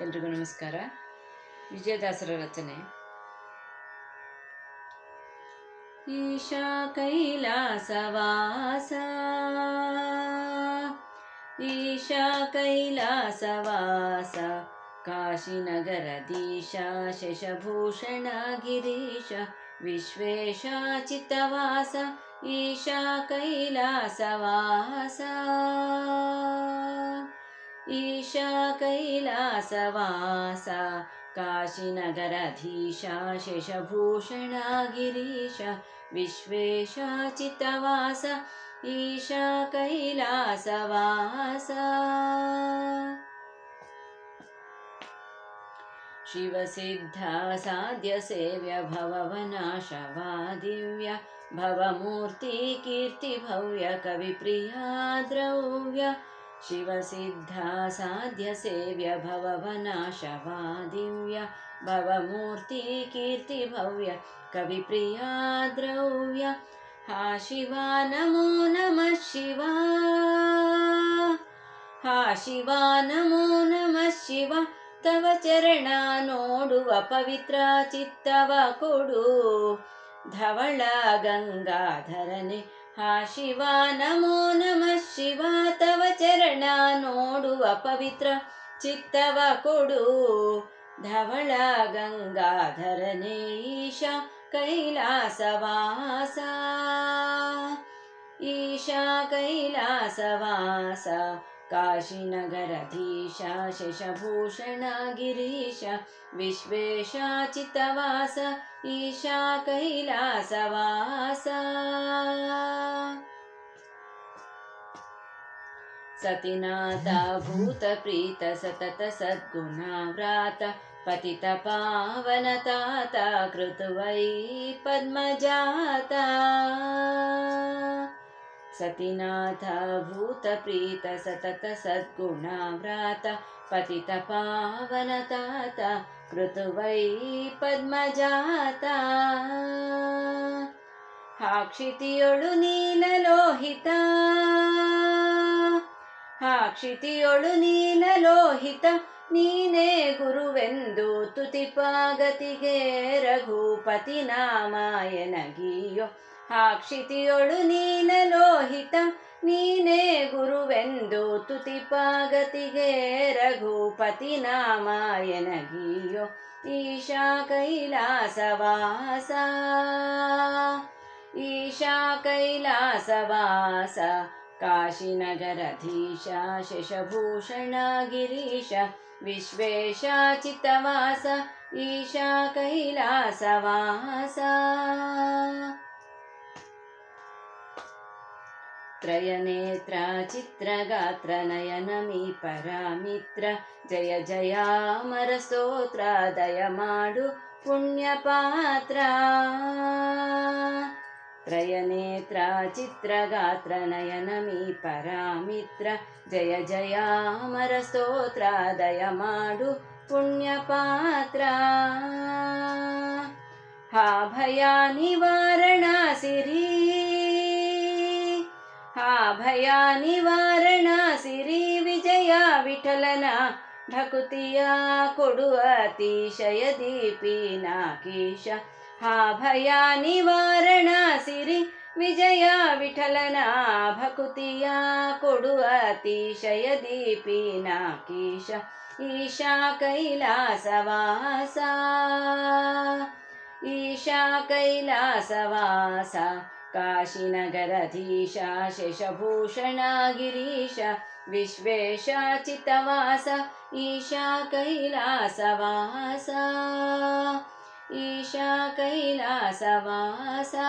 ಎಲ್ರಿಗೂ ನಮಸ್ಕಾರ. ವಿಜಯದಾಸರ ರಚನೆ. ಈಶಾ ಕೈಲಾಸವಾಸ. ಈಶಾ ಕೈಲಾಸವಾಸ. ಕಾಶಿನಗರದೀಶ ಶಶಭೂಷಣ, ಗಿರೀಶ, ವಿಶ್ವೇಶ, ಚಿತ್ತವಾಸ. ಈಶಾ ಕೈಲಾಸವಾಸ. ईशा कैलासवासा काशीनगरधीशा शेषभूषणा गिरीशा विश्वेशाचितवास ईशा कैलासवासा शिवसिद्धासाद्य सेव्य भववनाश वा दिव्य भवमूर्तिकीर्ति कविप्रिया द्रव्य ಭವ್ಯ ಕವಿಪ್ರಿಯ ದ್ರವ್ಯ ಶಿವಸಿದ್ಧ ಸಾಧ್ಯ ಸೇವ್ಯ ಭವವನಾಶವಾ ದಿವ್ಯ ಭವಮೂರ್ತಿ ಕೀರ್ತಿ ಭವ್ಯ ಕವಿಪ್ರಿಯ ದ್ರವ್ಯ ಹಾ ಶಿವ ನಮೋ ನಮಃ ಶಿವ ಹಾ ಶಿವ ನಮೋ ನಮಃ ಶಿವ ತವ ಚರಣ ನೋಡುವ ಪವಿತ್ರ ಚಿತ್ತವ ಕೊಡು ಧವಳ ಗಂಗಾಧರನೆ ಹಾ ಶಿವ ನಮೋ ನಮಃ ಶಿವ ತವ ಚರಣ ನೋಡುವ ಪವಿತ್ರ ಚಿತ್ತವ ಕೊಡು ಧವಳ ಗಂಗಾಧರನೇಶ ಕೈಲಾಸವಾಸ. ಈಶಾ ಕೈಲಾಸವಾಸ काशीनगरधीश शशभूषण गिरीश विश्वेशाचितवास ईशा कैलासवास सतिनाथा भूतप्रीत सतत सद्गुणाव्रात पतितपावनतात कृतु वै पद्मजाता। ಸತಿನಾಥ ಭೂತಪ್ರೀತ ಸತತ ಸದ್ಗುಣವ್ರಾತ ಪತಿತ ಪಾವನ ತಾತ ಕೃತುವೈ ಪದ್ಮಜಾತ ಹಾಕ್ಷಿತಿಯೊಳು ನೀಲಲೋಹಿತ ಹಾಕ್ಷಿತಿಯೊಳು ನೀಲಲೋಹಿತ ನೀನೇ ಗುರುವೆಂದು ತುತಿಪಾಗತಿಗೆ ರಘುಪತಿ ನಾಮಾಯನಗಿಯೋ ಆ ಕ್ಷಿತಿಯೊಳು ನೀನ ಲೋಹಿತ, ನೀನೇ ಗುರುವೆಂದು ತುತಿಪಾಗತಿಗೆ ರಘುಪತಿ ನಾಮಾಯನಗಿಯೋ ಈಶಾ ಕೈಲಾಸವಾಸ. ಈಶಾ ಕೈಲಾಸವಾಸ ಕಾಶಿ ನಗರಧೀಶ ಶಶಭೂಷಣ ಗಿರೀಶ ವಿಶ್ವೇಶ ಚಿತ್ತವಾಸ, ಈಶಾ ಕೈಲಾಸವಾಸ. त्रयनेत्रा चित्रगात्र नयनमि परामित्र जय जयामरस्तोत्रा दयमाडु पुण्यपात्र। त्रयनेत्रा त्रय चित्रगात्र नयनमि परामित्र जय जयामरस्तोत्रा दयमाडु पुण्यपात्र। हा भया निवारणा निवारणासि ಹಾ ಭಯ ನಿವಾರಣ ಸಿರಿ ಹಾ ಭಯ ನಿವಾರಣ ಸಿರಿ ವಿಜಯ ವಿಠಲನ ಭಕುತಿಯ ಕೊಡುವ ಅತಿಶಯ ದೀಪಿನಾಕೀಶ ಹಾ ಭಯ ನಿವಾರಣ ಸಿರಿ ವಿಜಯ ವಿಠಲನ ಭಕುತಿಯ ಕೊಡುವ ಅತಿಶಯ काशीनगरतिशा शेशभूषणागिरीश विश्वेशाचितवास ईशा कैलासवास ईशा कैलासवासा